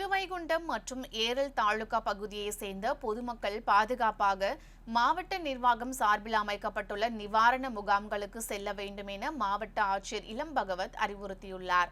திருவைகுண்டம் மற்றும் ஏரல் தாலுகா பகுதியை சேர்ந்த பொதுமக்கள் பாதுகாப்பாக மாவட்ட நிர்வாகம் சார்பில் அமைக்கப்பட்டுள்ள நிவாரண முகாம்களுக்கு செல்ல வேண்டும் என மாவட்ட ஆட்சியர் இளம் பகவத் அறிவுறுத்தியுள்ளார்.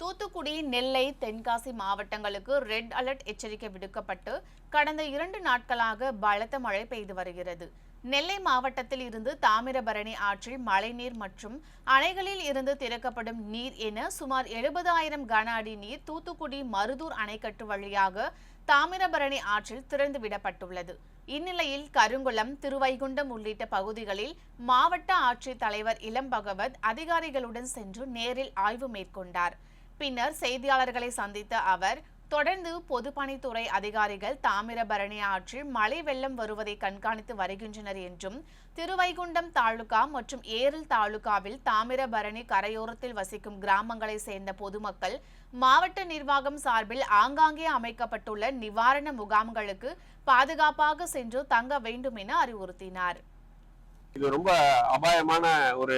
தூத்துக்குடி நெல்லை தென்காசி மாவட்டங்களுக்கு ரெட் அலர்ட் எச்சரிக்கை விடுக்கப்பட்டு கடந்த இரண்டு நாட்களாக பலத்த மழை பெய்து வருகிறது. நெல்லை மாவட்டத்தில் இருந்து தாமிரபரணி ஆற்றில் மழைநீர் மற்றும் அணைகளில் இருந்து திறக்கப்படும் நீர் என சுமார் எழுபதாயிரம் கன அடி நீர் தூத்துக்குடி மருதூர் அணைக்கட்டு வழியாக தாமிரபரணி ஆற்றில் திறந்து விடப்பட்டுள்ளது இந்நிலையில் கருங்குளம் திருவைகுண்டம் உள்ளிட்ட பகுதிகளில் மாவட்ட ஆட்சித் தலைவர் இளம் பகவத் அதிகாரிகளுடன் சென்று நேரில் ஆய்வு மேற்கொண்டார். பின்னர் செய்தியாளர்களை சந்தித்த அவர் தொடர்ந்து பொதுப்பணித்துறை அதிகாரிகள் தாமிரபரணி ஆற்றில் மழை வெள்ளம் வருவதை கண்காணித்து வருகின்றனர் என்றும் திருவைகுண்டம் தாலுகா மற்றும் ஏரல் தாலுகாவில் தாமிரபரணி கரையோரத்தில் வசிக்கும் கிராமங்களை சேர்ந்த பொதுமக்கள் மாவட்ட நிர்வாகம் சார்பில் ஆங்காங்கே அமைக்கப்பட்டுள்ள நிவாரண முகாம்களுக்கு பாதுகாப்பாக சென்று தங்க வேண்டும் என அறிவுறுத்தினார். இது ரொம்ப அபாயமான ஒரு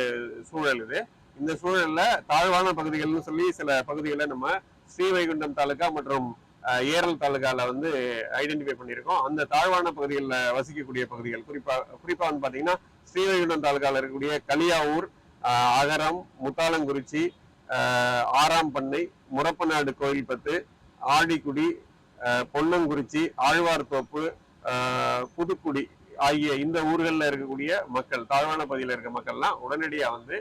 சூழல் இது. இந்த சூழல்ல தாழ்வான பகுதிகள்னு சொல்லி சில பகுதிகளை நம்ம ஸ்ரீவைகுண்டம் தாலுகா மற்றும் ஏரல் தாலுகால வந்து ஐடென்டிஃபை பண்ணியிருக்கோம். அந்த தாழ்வான பகுதிகளில் வசிக்கக்கூடிய பகுதிகள். குறிப்பா குறிப்பாக வந்து பார்த்தீங்கன்னா ஸ்ரீவைகுண்டம் தாலுகாவில் இருக்கக்கூடிய கலியாவூர் அகரம் முத்தாளங்குறிச்சி ஆறாம் பண்ணை முரப்பநாடு கோயில்பத்து ஆடிக்குடி பொன்னங்குறிச்சி ஆழ்வார்தோப்பு புதுக்குடி ஆகிய இந்த ஊர்களில் இருக்கக்கூடிய மக்கள் தாழ்வான பகுதியில் இருக்க மக்கள்லாம் உடனடியாக வந்து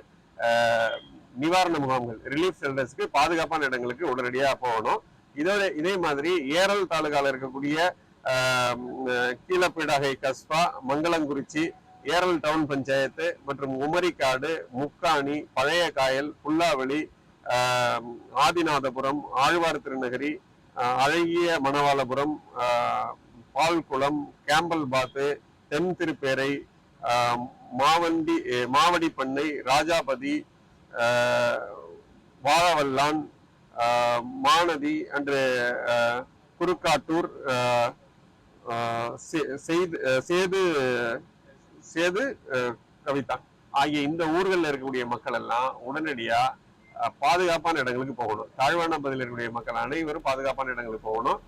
நிவாரண முகாம்கள் ரிலீஃப் சென்டர்ஸ்க்கு பாதுகாப்பான இடங்களுக்கு உடனடியாக போகணும். இதோட இதே மாதிரி ஏரல் தாலுகால இருக்கக்கூடிய கீழப்பீடாகை கஸ்பா மங்களங்குறிச்சி ஏரல் டவுன் பஞ்சாயத்து மற்றும் உமரிக்காடு முக்காணி பழைய காயல் புல்லாவளி ஆதிநாதபுரம் ஆழ்வார் திருநகரி அழகிய மணவாளபுரம் பால்குளம் கேம்பல் பாத்து தென் திருப்பேரை மாவண்டி மாவடி மாவடிப்பண்ணை ராஜாபதி வாழவல்லான் ஆஹ் அன்று குறுக்காட்டூர் சேது சேது கவிதா ஆகிய இந்த ஊர்களில் இருக்கக்கூடிய மக்கள் எல்லாம் உடனடியாக பாதுகாப்பான இடங்களுக்கு போகணும். தாழ்வான பகுதியில் இருக்கக்கூடிய மக்கள் அனைவரும் பாதுகாப்பான இடங்களுக்கு போகணும்.